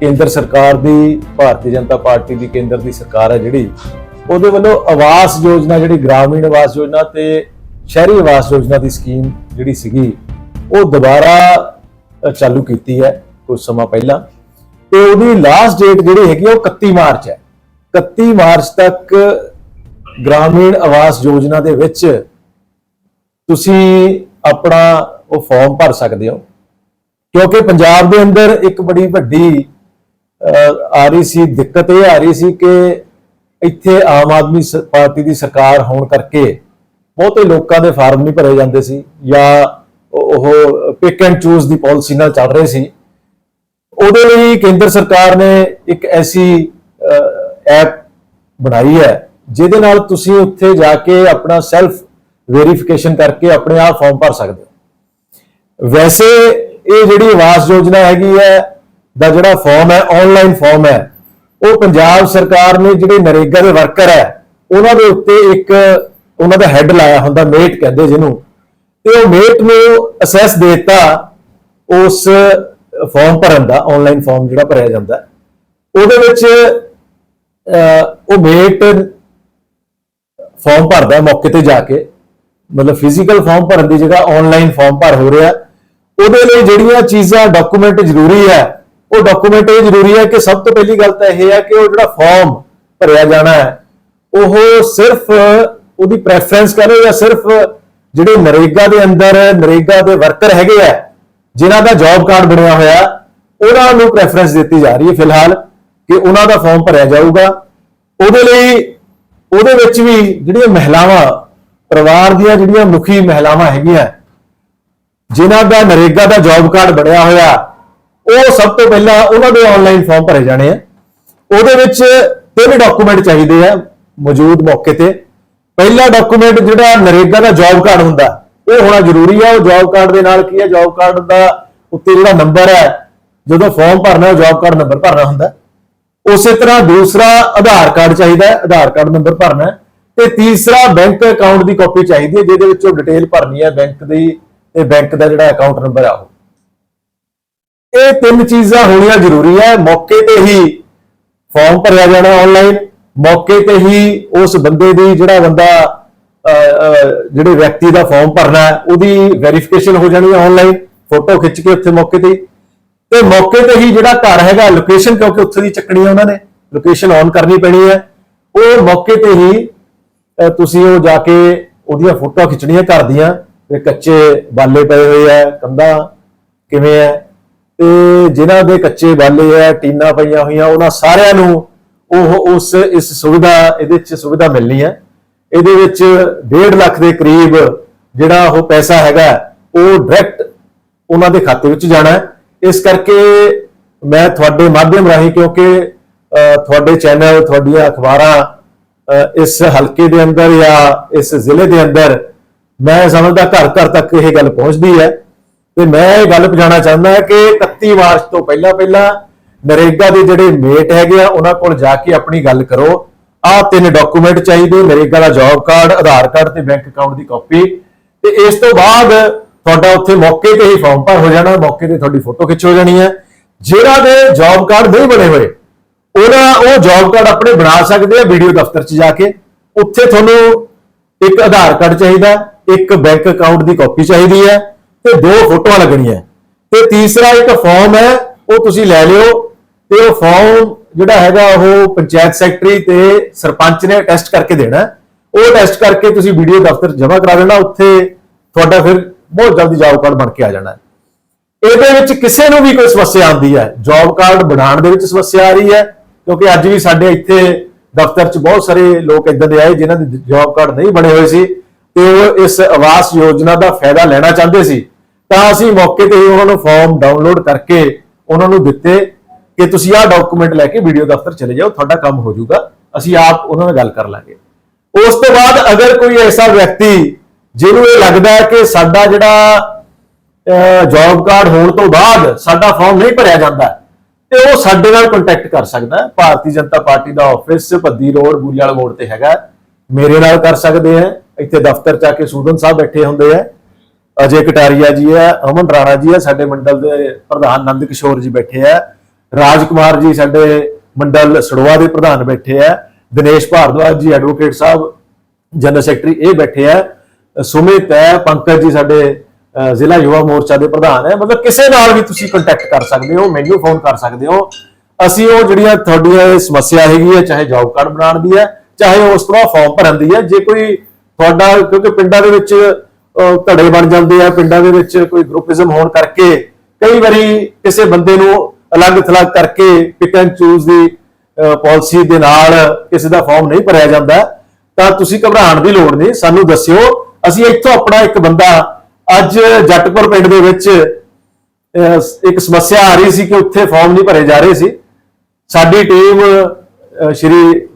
ਕੇਂਦਰ ਸਰਕਾਰ ਦੀ, ਭਾਰਤੀ ਜਨਤਾ ਪਾਰਟੀ ਦੀ, ਕੇਂਦਰ ਦੀ ਸਰਕਾਰ ਹੈ ਜਿਹੜੀ, ਉਹਦੇ ਵੱਲੋਂ ਆਵਾਸ ਯੋਜਨਾ ਜਿਹੜੀ ਗ੍ਰਾਮੀਣ ਆਵਾਸ ਯੋਜਨਾ ਤੇ ਸ਼ਹਿਰੀ ਆਵਾਸ ਯੋਜਨਾ ਦੀ ਸਕੀਮ ਜਿਹੜੀ ਸੀਗੀ, ਉਹ ਦੁਬਾਰਾ ਚਾਲੂ ਕੀਤੀ ਹੈ ਕੁਝ ਸਮਾਂ ਪਹਿਲਾਂ। ਤੇ ਉਹਦੀ ਲਾਸਟ ਡੇਟ ਜਿਹੜੀ ਹੈਗੀ ਉਹ 31 ਮਾਰਚ ਹੈ। 31 ਮਾਰਚ ਤੱਕ ਗ੍ਰਾਮੀਣ ਆਵਾਸ ਯੋਜਨਾ ਦੇ ਵਿੱਚ ਤੁਸੀਂ ਆਪਣਾ ਉਹ ਫਾਰਮ ਭਰ ਸਕਦੇ ਹੋ। ਕਿਉਂਕਿ ਪੰਜਾਬ ਦੇ ਅੰਦਰ ਇੱਕ ਬੜੀ ਵੱਡੀ ਆ ਰਹੀ ਸੀ, ਦਿੱਕਤ ਇਹ ਆ ਰਹੀ ਸੀ ਕਿ ਇੱਥੇ ਆਮ ਆਦਮੀ ਪਾਰਟੀ ਦੀ ਸਰਕਾਰ ਹੋਣ ਕਰਕੇ ਬਹੁਤੇ ਲੋਕਾਂ ਦੇ ਫਾਰਮ ਨਹੀਂ ਭਰੇ ਜਾਂਦੇ ਸੀ ਜਾਂ ਉਹ- ਉਹ ਪਿਕ ਐਂਡ ਚੂਜ਼ ਦੀ ਪਾਲਿਸੀ ਨਾਲ ਚੱਲ ਰਹੇ ਸੀ। ਉਹਦੇ ਲਈ ਕੇਂਦਰ ਸਰਕਾਰ ਨੇ ਇੱਕ ਐਸੀ ਐਪ ਬਣਾਈ ਹੈ, ਜਿਹਦੇ ਨਾਲ ਤੁਸੀਂ ਉੱਥੇ ਜਾ ਕੇ ਆਪਣਾ ਸੈਲਫ ਵੈਰੀਫਿਕੇਸ਼ਨ ਕਰਕੇ ਆਪਣੇ ਆਪ ਫਾਰਮ ਭਰ ਸਕਦੇ ਹੋ। ਵੈਸੇ ਇਹ ਜਿਹੜੀ ਆਵਾਸ ਯੋਜਨਾ ਹੈਗੀ ਹੈ ਦਾ ਜਿਹੜਾ ਫਾਰਮ ਹੈ ਆਨਲਾਈਨ ਫਾਰਮ ਹੈ, ਉਹ ਪੰਜਾਬ ਸਰਕਾਰ ਨੇ ਜਿਹੜੇ ਨਰੇਗਾ ਦੇ ਵਰਕਰ ਹੈ, ਉਹਨਾਂ ਦੇ ਉੱਤੇ ਇੱਕ ਉਹਨਾਂ ਦਾ ਹੈੱਡ ਲਾਇਆ ਹੁੰਦਾ ਮੇਟ ਕਹਿੰਦੇ ਜਿਹਨੂੰ। ਤੇ ਉਹ ਮੇਟ ਨੂੰ ਅਸੈਸ ਦਿੱਤਾ ਉਸ ਫਾਰਮ ਭਰਨ ਦਾ ਆਨਲਾਈਨ ਫਾਰਮ ਜਿਹੜਾ ਭਰਿਆ ਜਾਂਦਾ। ਉਹਦੇ ਵਿੱਚ ਉਹ ਮੇਟ ਫਾਰਮ ਭਰਦਾ ਮੌਕੇ ਤੇ ਜਾ ਕੇ। ਮਤਲਬ ਫਿਜ਼ੀਕਲ ਫਾਰਮ ਭਰਨ ਦੀ ਜਗ੍ਹਾ ਆਨਲਾਈਨ ਫਾਰਮ ਭਰ ਹੋ ਰਿਹਾ। ਉਹਦੇ ਲਈ ਜਿਹੜੀਆਂ ਚੀਜ਼ਾਂ ਡਾਕੂਮੈਂਟ ਜ਼ਰੂਰੀ ਹੈ ਉਹ ਡਾਕੂਮੈਂਟ ਇਹ ਜ਼ਰੂਰੀ ਹੈ ਕਿ ਸਭ ਤੋਂ ਪਹਿਲੀ ਗੱਲ ਤਾਂ ਇਹ ਹੈ ਕਿ ਉਹ ਜਿਹੜਾ ਫਾਰਮ ਭਰਿਆ ਜਾਣਾ ਹੈ, ਉਹ ਸਿਰਫ ਉਹਦੀ ਪ੍ਰੈਫਰੈਂਸ ਕਰੇ ਜਾਂ ਸਿਰਫ ਜਿਹੜੇ ਨਰੇਗਾ ਦੇ ਅੰਦਰ, ਨਰੇਗਾ ਦੇ ਵਰਕਰ ਹੈਗੇ ਆ, ਜਿਨ੍ਹਾਂ ਦਾ ਜੌਬ ਕਾਰਡ ਬਣਿਆ ਹੋਇਆ, ਉਹਨਾਂ ਨੂੰ ਪ੍ਰੈਫਰੈਂਸ ਦਿੱਤੀ ਜਾ ਰਹੀ ਹੈ ਫਿਲਹਾਲ ਕਿ ਉਹਨਾਂ ਦਾ ਫਾਰਮ ਭਰਿਆ ਜਾਊਗਾ। ਉਹਦੇ ਲਈ ਉਹਦੇ ਵਿੱਚ ਵੀ ਜਿਹੜੀਆਂ ਮਹਿਲਾਵਾਂ, ਪਰਿਵਾਰ ਦੀਆਂ ਜਿਹੜੀਆਂ ਮੁਖੀ ਮਹਿਲਾਵਾਂ ਹੈਗੀਆਂ, ਜਿਨ੍ਹਾਂ ਦਾ ਨਰੇਗਾ ਦਾ ਜੌਬ ਕਾਰਡ ਬਣਿਆ ਹੋਇਆ ਉਹ ਸਭ ਤੋਂ ਪਹਿਲਾਂ ਉਹਨਾਂ ਦੇ ਆਨਲਾਈਨ ਫਾਰਮ ਭਰੇ ਜਾਣੇ ਆ। ਉਹਦੇ ਵਿੱਚ ਤਿੰਨ ਡਾਕੂਮੈਂਟ ਚਾਹੀਦੇ ਆ ਮੌਜੂਦ ਮੌਕੇ ਤੇ। ਪਹਿਲਾ ਡਾਕੂਮੈਂਟ ਜਿਹੜਾ ਨਰੇਗਾ ਦਾ ਜੌਬ ਕਾਰਡ ਹੁੰਦਾ ਉਹ ਹੋਣਾ ਜ਼ਰੂਰੀ ਹੈ ਉਹ ਜੌਬ ਕਾਰਡ ਦੇ ਨਾਲ ਕੀ ਹੈ ਜੌਬ ਕਾਰਡ ਦਾ ਉੱਤੇ ਜਿਹੜਾ ਨੰਬਰ ਹੈ ਜਦੋਂ ਫਾਰਮ ਭਰਨਾ, ਉਹ ਜੌਬ ਕਾਰਡ ਨੰਬਰ ਭਰਨਾ ਹੁੰਦਾ। ਉਸੇ ਤਰ੍ਹਾਂ ਦੂਸਰਾ ਆਧਾਰ ਕਾਰਡ ਚਾਹੀਦਾ, ਆਧਾਰ ਕਾਰਡ ਨੰਬਰ ਭਰਨਾ। ਹੈ ਤੇ ਤੀਸਰਾ ਬੈਂਕ ਅਕਾਊਂਟ ਦੀ ਕਾਪੀ ਚਾਹੀਦੀ ਹੈ ਜਿਹਦੇ ਵਿੱਚ ਉਹ ਡਿਟੇਲ ਭਰਨੀ ਹੈ ਬੈਂਕ ਦੀ, ਤੇ ਬੈਂਕ ਦਾ ਜਿਹੜਾ ਅਕਾਊਂਟ ਨੰਬਰ ਆ ਉਹ। ਇਹ ਤਿੰਨ ਚੀਜ਼ਾਂ ਹੋਣੀਆਂ ਜ਼ਰੂਰੀ ਹੈ। ਮੌਕੇ ਤੇ ਹੀ ਫਾਰਮ ਭਰਿਆ ਜਾਣਾ ਆਨਲਾਈਨ ਮੌਕੇ ਤੇ ਹੀ ਉਸ ਬੰਦੇ ਦੀ ਜਿਹੜਾ ਬੰਦਾ ਅਹ, ਜਿਹੜੇ ਵਿਅਕਤੀ ਦਾ ਫਾਰਮ ਭਰਨਾ ਹੈ ਉਹਦੀ ਵੈਰੀਫਿਕੇਸ਼ਨ ਹੋ ਜਾਣੀ ਹੈ ਆਨਲਾਈਨ ਫੋਟੋ ਖਿੱਚ ਕੇ ਉੱਥੇ ਮੌਕੇ ਤੇ ਤੇ ਮੌਕੇ ਤੇ ਹੀ ਜਿਹੜਾ ਘਰ ਹੈਗਾ ਲੋਕੇਸ਼ਨ ਕਿਉਂਕਿ ਉੱਥੇ ਦੀ ਚੱਕਣੀ ਹੈ ਉਹਨਾਂ ਨੇ ਲੋਕੇਸ਼ਨ ਔਨ ਕਰਨੀ ਪੈਣੀ ਹੈ। ਉਹ ਮੌਕੇ ਤੇ ਹੀ ਤੁਸੀਂ ਉਹ ਜਾ ਕੇ ਉਹਦੀਆਂ ਫੋਟੋਆਂ ਖਿੱਚਣੀਆਂ ਘਰ ਦੀਆਂ ਤੇ ਕੱਚੇ ਬਾਲੇ ਪਏ ਹੋਏ ਆ ਕੰਧਾਂ ਕਿਵੇਂ ਹੈ ਤੇ ਜਿਨ੍ਹਾਂ ਦੇ ਕੱਚੇ ਬਾਲੇ ਆ, ਟੀਨਾਂ ਪਈਆਂ ਹੋਈਆਂ, ਉਹਨਾਂ ਸਾਰਿਆਂ ਨੂੰ ਉਹ ਉਸ, ਇਸ ਸੁਵਿਧਾ, ਇਹਦੇ ਵਿੱਚ ਸੁਵਿਧਾ ਮਿਲਣੀ ਹੈ ਇਹਦੇ ਵਿੱਚ 1.5 ਲੱਖ ਦੇ ਕਰੀਬ ਜਿਹੜਾ ਉਹ ਪੈਸਾ ਹੈਗਾ, ਉਹ ਡਾਇਰੈਕਟ ਉਹਨਾਂ ਦੇ ਖਾਤੇ ਵਿੱਚ ਜਾਣਾ ਹੈ। ਇਸ ਕਰਕੇ ਮੈਂ ਤੁਹਾਡੇ ਮਾਧਿਅਮ ਰਾਹੀਂ, ਕਿਉਂਕਿ ਤੁਹਾਡੇ ਚੈਨਲ, ਤੁਹਾਡੀਆਂ ਅਖਬਾਰਾਂ ਇਸ ਹਲਕੇ ਦੇ ਅੰਦਰ ਜਾਂ ਇਸ ਜ਼ਿਲ੍ਹੇ ਦੇ ਅੰਦਰ, ਮੈਂ ਸਮਝਦਾ ਘਰ ਘਰ ਤੱਕ ਇਹ ਗੱਲ ਪਹੁੰਚਦੀ ਹੈ। ਤੇ ਮੈਂ ਇਹ ਗੱਲ ਪਹੁੰਚਾਉਣਾ ਚਾਹੁੰਦਾ ਕਿ 31 ਮਾਰਚ ਤੋਂ ਪਹਿਲਾਂ ਪਹਿਲਾਂ ਨਰੇਗਾ ਦੇ ਜਿਹੜੇ ਮੇਟ ਹੈਗੇ ਆ, ਉਹਨਾਂ ਕੋਲ ਜਾ ਕੇ ਆਪਣੀ ਗੱਲ ਕਰੋ। ਆਹ ਤਿੰਨ ਡਾਕੂਮੈਂਟ ਚਾਹੀਦੇ, ਨਰੇਗਾ ਦਾ ਜੌਬ ਕਾਰਡ ਆਧਾਰ ਕਾਰਡ ਤੇ ਬੈਂਕ ਅਕਾਊਂਟ ਦੀ ਕਾਪੀ ਤੇ ਇਸ ਤੋਂ ਬਾਅਦ ਤੁਹਾਡਾ ਉੱਥੇ ਮੌਕੇ ਤੇ ਹੀ ਫਾਰਮ ਭਰ ਹੋ ਜਾਣਾ, ਮੌਕੇ ਤੇ ਤੁਹਾਡੀ ਫੋਟੋ ਖਿੱਚ ਹੋ ਜਾਣੀ ਹੈ। ਜਿਹੜਾ ਦੇ ਜੌਬ ਕਾਰਡ ਨਹੀਂ ਬਣੇ ਹੋਏ, ਉਹਨਾਂ ਉਹ ਜੌਬ ਕਾਰਡ ਆਪਣੇ ਬਣਾ ਸਕਦੇ ਆ ਵੀਡੀਓ ਦਫ਼ਤਰ 'ਚ ਜਾ ਕੇ। ਉੱਥੇ ਤੁਹਾਨੂੰ ਇੱਕ ਆਧਾਰ ਕਾਰਡ ਚਾਹੀਦਾ, ਇੱਕ ਬੈਂਕ ਅਕਾਊਂਟ ਦੀ ਕਾਪੀ ਚਾਹੀਦੀ ਹੈ। ਤੇ ਦੋ ਫੋਟੋਆਂ ਲੱਗਣੀਆਂ। ਤੇ ਤੀਸਰਾ ਇੱਕ ਫਾਰਮ ਹੈ, ਉਹ ਤੁਸੀਂ ਲੈ ਲਿਓ। ਤੇ ਉਹ ਫਾਰਮ ਜਿਹੜਾ ਹੈਗਾ, ਉਹ ਪੰਚਾਇਤ ਸੈਕਟਰੀ ਤੇ ਸਰਪੰਚ ਨੇ ਟੈਸਟ ਕਰਕੇ ਦੇਣਾ। ਉਹ ਟੈਸਟ ਕਰਕੇ ਤੁਸੀਂ ਵੀਡੀਓ ਦਫ਼ਤਰ ਜਮ੍ਹਾਂ ਕਰਾ ਦੇਣਾ। ਉੱਥੇ ਤੁਹਾਡਾ ਫਿਰ ਬਹੁਤ ਜਲਦੀ ਜੌਬ ਕਾਰਡ ਬਣ ਕੇ ਆ ਜਾਣਾ। ਇਹਦੇ ਵਿੱਚ ਕਿਸੇ ਨੂੰ ਵੀ ਕੋਈ ਸਮੱਸਿਆ ਆਉਂਦੀ ਹੈ। ਜੌਬ ਕਾਰਡ ਬਣਾਉਣ ਦੇ ਵਿੱਚ ਸਮੱਸਿਆ ਆ ਰਹੀ ਹੈ, ਕਿਉਂਕਿ ਅੱਜ ਵੀ ਸਾਡੇ ਇੱਥੇ ਦਫ਼ਤਰ 'ਚ ਬਹੁਤ ਸਾਰੇ ਲੋਕ ਇਦਾਂ ਦੇ ਆਏ, ਜਿਨ੍ਹਾਂ ਦੇ ਜੌਬ ਕਾਰਡ ਨਹੀਂ ਬਣੇ ਹੋਏ ਸੀ। ਤੇ ਉਹ ਇਸ ਆਵਾਸ ਯੋਜਨਾ ਦਾ ਫਾਇਦਾ ਲੈਣਾ ਚਾਹੁੰਦੇ ਸੀ। ਤਾਂ ਅਸੀਂ ਮੌਕੇ ਤੇ ਹੀ ਉਹਨਾਂ ਨੂੰ ਫਾਰਮ ਡਾਊਨਲੋਡ ਕਰਕੇ ਉਹਨਾਂ ਨੂੰ ਦਿੱਤੇ ਕਿ ਤੁਸੀਂ ਆਹ ਡਾਕੂਮੈਂਟ ਲੈ ਕੇ ਵੀਡੀਓ ਦਫ਼ਤਰ ਚਲੇ ਜਾਓ, ਤੁਹਾਡਾ ਕੰਮ ਹੋ ਜਾਊਗਾ, ਅਸੀਂ ਆਪ ਉਹਨਾਂ ਨਾਲ ਗੱਲ ਕਰ ਲਾਂਗੇ। ਉਸ ਤੋਂ ਬਾਅਦ ਅਗਰ ਕੋਈ ਐਸਾ ਵਿਅਕਤੀ ਜਿਹਨੂੰ ਇਹ ਲੱਗਦਾ ਹੈ ਕਿ ਸਾਡਾ ਜਿਹੜਾ ਜੌਬ ਕਾਰਡ ਹੋਣ ਤੋਂ ਬਾਅਦ ਸਾਡਾ ਫਾਰਮ ਨਹੀਂ ਭਰਿਆ ਜਾਂਦਾ, ਤੇ ਉਹ ਸਾਡੇ ਨਾਲ ਕੰਟੈਕਟ ਕਰ ਸਕਦਾ ਭਾਰਤੀ ਜਨਤਾ ਪਾਰਟੀ ਦਾ ਆਫਿਸ ਭੱਦੀ ਰੋਡ ਬੂਰੀਵਾਲ ਮੋੜ ਤੇ ਹੈਗਾ ਮੇਰੇ ਨਾਲ ਕਰ ਸਕਦੇ ਆ ਇੱਥੇ ਦਫ਼ਤਰ ਚ ਆ ਕੇ ਸੂਦਨ ਸਾਹਿਬ ਬੈਠੇ ਹੁੰਦੇ ਆ ਅਜੇ ਕਟਾਰੀਆ ਜੀ ਹੈ, ਅਮਨ ਰਾਣਾ ਜੀ ਹੈ, ਸਾਡੇ ਮੰਡਲ ਦੇ ਪ੍ਰਧਾਨ ਨੰਦ ਕਿਸ਼ੋਰ ਜੀ ਬੈਠੇ ਆ। ਰਾਜ ਕੁਮਾਰ ਜੀ ਸਾਡੇ ਮੰਡਲ ਸੜਵਾ ਦੇ ਪ੍ਰਧਾਨ ਬੈਠੇ ਆ। ਦਿਨੇਸ਼ ਭਾਰਦਵਾਜ ਜੀ ਐਡਵੋਕੇਟ ਸਾਹਿਬ ਜਨਰਲ ਸੈਕਟਰੀ ਇਹ ਬੈਠੇ ਆ। ਸੁਮਿਤ ਹੈ, ਪੰਕਜ ਜੀ ਸਾਡੇ ਜ਼ਿਲ੍ਹਾ ਯੁਵਾ ਮੋਰਚਾ ਦੇ ਪ੍ਰਧਾਨ ਹੈ। ਮਤਲਬ ਕਿਸੇ ਨਾਲ ਵੀ ਤੁਸੀਂ ਕੰਟੈਕਟ ਕਰ ਸਕਦੇ ਹੋ ਮੈਨੂੰ ਫੋਨ ਕਰ ਸਕਦੇ ਹੋ। ਅਸੀਂ ਉਹ ਜਿਹੜੀਆਂ ਤੁਹਾਡੀਆਂ ਇਹ ਸਮੱਸਿਆ ਹੈਗੀ ਹੈ ਚਾਹੇ ਜੌਬ ਕਾਰਡ ਬਣਾਉਣ ਦੀ ਹੈ, ਚਾਹੇ ਉਸ ਤਰ੍ਹਾਂ ਫਾਰਮ ਭਰਨ ਦੀ ਹੈ। ਜੇ ਕੋਈ ਤੁਹਾਡਾ, ਕਿਉਂਕਿ ਪਿੰਡਾਂ ਦੇ ਵਿੱਚ ਧੜੇ ਬਣ ਜਾਂਦੇ ਆ ਪਿੰਡਾਂ ਦੇ ਵਿੱਚ, ਕੋਈ ਗਰੁੱਪਿਜ਼ਮ ਹੋਣ ਕਰਕੇ। ਕਈ ਵਾਰੀ ਕਿਸੇ ਬੰਦੇ ਨੂੰ ਅਲੱਗ ਥਲੱਗ ਕਰਕੇ ਪਿਕ ਐਂਡ ਚੂਜ਼ ਦੀ ਪਾਲਿਸੀ ਦੇ ਨਾਲ ਕਿਸੇ ਦਾ ਫਾਰਮ ਨਹੀਂ ਭਰਿਆ ਜਾਂਦਾ। ਤਾਂ ਤੁਸੀਂ ਘਬਰਾਉਣ ਦੀ ਲੋੜ ਨਹੀਂ, ਸਾਨੂੰ ਦੱਸਿਓ। ਅਸੀਂ ਇੱਥੋਂ ਆਪਣਾ ਇੱਕ ਬੰਦਾ, ਅੱਜ ਜੱਟਪੁਰ ਪਿੰਡ ਦੇ ਵਿੱਚ ਇੱਕ ਸਮੱਸਿਆ ਆ ਰਹੀ ਸੀ ਕਿ ਉੱਥੇ ਫਾਰਮ ਨਹੀਂ ਭਰੇ ਜਾ ਰਹੇ ਸੀ। ਸਾਡੀ ਟੀਮ ਸ਼੍ਰੀ